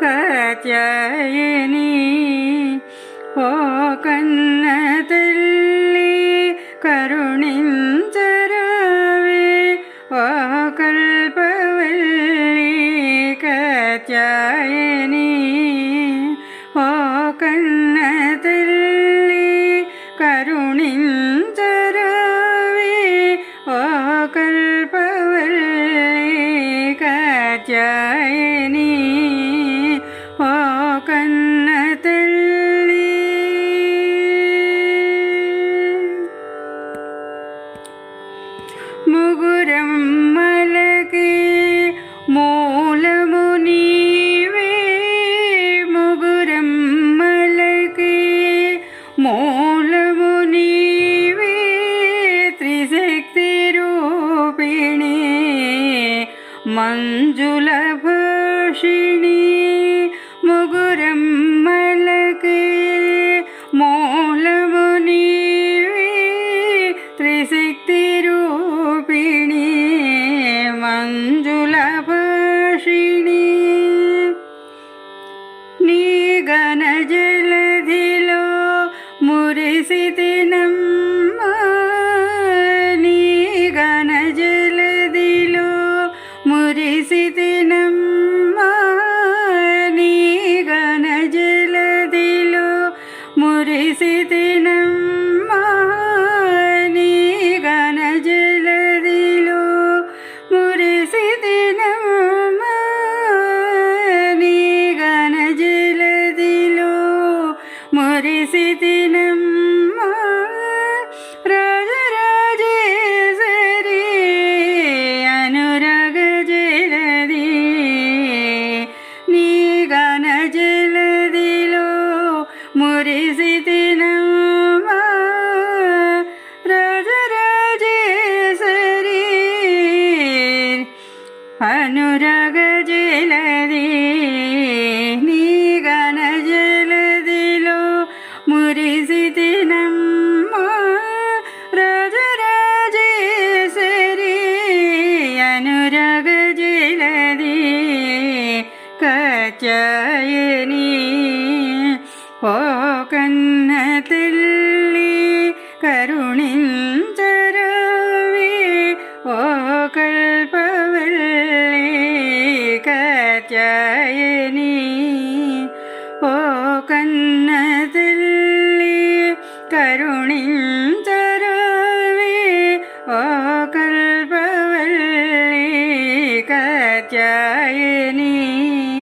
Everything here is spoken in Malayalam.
കാത്യായനി ഓ കന്ന തല്ലി കരുണിഞ്ചരവേ ഓ കൽപ്പവല്ലി കാത്യായനി ഓ കന്ന തല്ലി കരുണിഞ്ചരവേ ഓ കൽപ്പവല്ലി കാത്യായനി ముగురమ్మలకి మూలము నీవే. ముగురమ్మలకి మూలము నీవే. త్రిశక్తి రూపిణి మంజుల భాషిణి. ముగురమ్మలకి మూలము నీవే. త్రిశ മുരിസിതിനമ്മ രാജരാജേശ്വരി അനുരഗജലതി നീ ഗണജലതിലോ മുരിസിതിനമ്മ കാറ്റായനി ഓ കന്ന തെല്ലി കരുണിഞ്ചരവി ഓ കൽപ്പവല്ലി കാറ്റായനി ഓ കന്ന തെല്ലി കരുണിഞ്ചരവി ഓ കൽപ്പവല്ലി കാറ്റായനി